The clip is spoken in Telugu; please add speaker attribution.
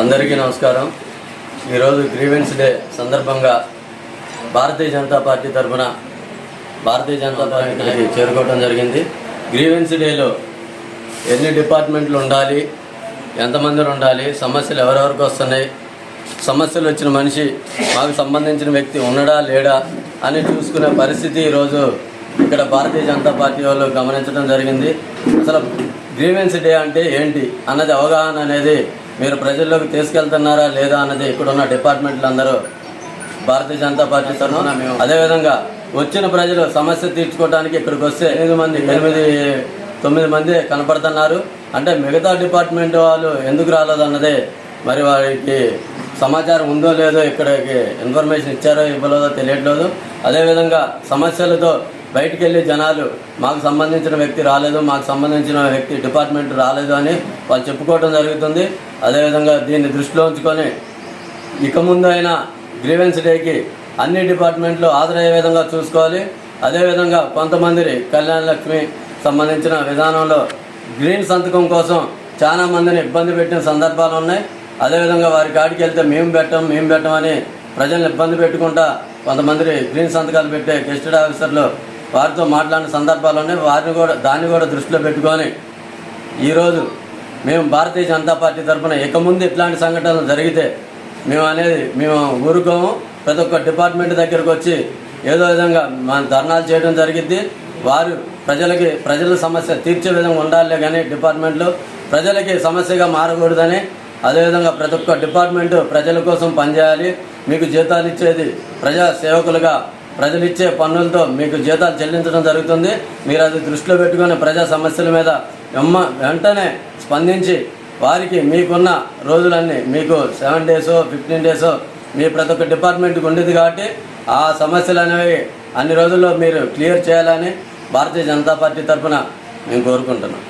Speaker 1: అందరికీ నమస్కారం. ఈరోజు గ్రీవెన్స్ డే సందర్భంగా భారతీయ జనతా పార్టీ తరఫున భారతీయ జనతా పార్టీకి చేరుకోవడం జరిగింది. గ్రీవెన్స్ డేలో ఎన్ని డిపార్ట్మెంట్లు ఉండాలి ఎంతమంది ఉండాలి సమస్యలు ఎవరెవరికి వస్తున్నాయి సమస్యలు వచ్చిన మనిషి మాకు సంబంధించిన వ్యక్తి ఉన్నాడా లేడా అని చూసుకునే పరిస్థితి ఈరోజు ఇక్కడ భారతీయ జనతా పార్టీ వాళ్ళు గమనించడం జరిగింది. అసలు గ్రీవెన్స్ డే అంటే ఏంటి అన్నది అవగాహన అనేది మీరు ప్రజల్లోకి తీసుకెళ్తున్నారా లేదా అన్నది ఇక్కడున్న డిపార్ట్మెంట్లు అందరూ భారతీయ జనతా పార్టీ తరఫున మేము అదేవిధంగా వచ్చిన ప్రజలు సమస్య తీర్చుకోవడానికి ఇక్కడికి వస్తే ఎనిమిది మంది ఎనిమిది తొమ్మిది మంది కనపడుతున్నారు. అంటే మిగతా డిపార్ట్మెంట్ వాళ్ళు ఎందుకు రాలేదు అన్నదే మరి వారికి సమాచారం ఉందో లేదో ఇక్కడికి ఇన్ఫర్మేషన్ ఇచ్చారో ఇవ్వలేదో తెలియట్లేదు. అదేవిధంగా సమస్యలతో బయటికి వెళ్ళే జనాలు మాకు సంబంధించిన వ్యక్తి రాలేదు మాకు సంబంధించిన వ్యక్తి డిపార్ట్మెంట్ రాలేదు అని వాళ్ళు చెప్పుకోవడం జరుగుతుంది. అదేవిధంగా దీన్ని దృష్టిలో ఉంచుకొని ఇక ముందు అయినా గ్రీవెన్స్ డేకి అన్ని డిపార్ట్మెంట్లు హాజరయ్యే విధంగా చూసుకోవాలి. అదేవిధంగా కొంతమంది కళ్యాణ లక్ష్మి సంబంధించిన విధానంలో గ్రీన్ సంతకం కోసం చాలా మందిని ఇబ్బంది పెట్టిన సందర్భాలు ఉన్నాయి. అదేవిధంగా వారి కాడికి వెళ్తే మేము పెట్టం మేము పెట్టమని ప్రజలను ఇబ్బంది పెట్టుకుంటా కొంతమంది గ్రీన్ సంతకాలు పెట్టే గెస్టెడ్ ఆఫీసర్లు వారితో మాట్లాడిన సందర్భాల్లోనే వారిని కూడా దాన్ని కూడా దృష్టిలో పెట్టుకొని ఈరోజు మేము భారతీయ జనతా పార్టీ తరఫున ఇక ముందు ఇట్లాంటి సంఘటనలు జరిగితే మేము అనేది మేము ఊరుకోము. ప్రతి ఒక్క డిపార్ట్మెంట్ దగ్గరకు వచ్చి ఏదో విధంగా మన ధర్నాలు చేయడం జరిగిద్ది. వారు ప్రజలకి ప్రజల సమస్య తీర్చే విధంగా ఉండాలి కానీ డిపార్ట్మెంట్లు ప్రజలకి సమస్యగా మారకూడదని అదేవిధంగా ప్రతి ఒక్క డిపార్ట్మెంటు ప్రజల కోసం పనిచేయాలి. మీకు జీతాలు ఇచ్చేది ప్రజా సేవకులుగా ప్రజలు ఇచ్చే పన్నులతో మీకు జీతాలు చెల్లించడం జరుగుతుంది. మీరు అది దృష్టిలో పెట్టుకుని ప్రజా సమస్యల మీద వెమ్మ వెంటనే స్పందించి వారికి మీకున్న రోజులన్నీ మీకు సెవెన్ డేసో ఫిఫ్టీన్ డేసో మీ ప్రతి ఒక్క డిపార్ట్మెంట్కి ఉండేది కాబట్టి ఆ సమస్యలు అనేవి అన్ని రోజుల్లో మీరు క్లియర్ చేయాలని భారతీయ జనతా పార్టీ తరఫున మేము కోరుకుంటున్నాం.